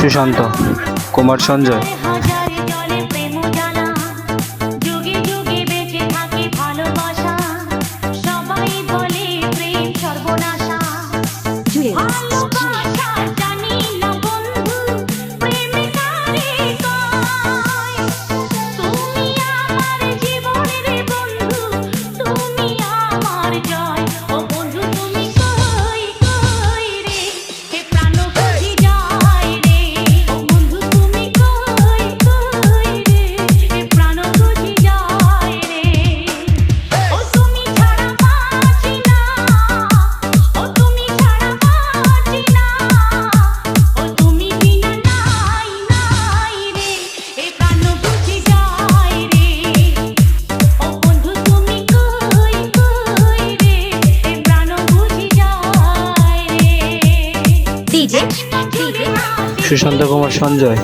সুশান্ত কুমার সঞ্জয়। ভালোবাসা সুশান্ত কুমার সঞ্জয়।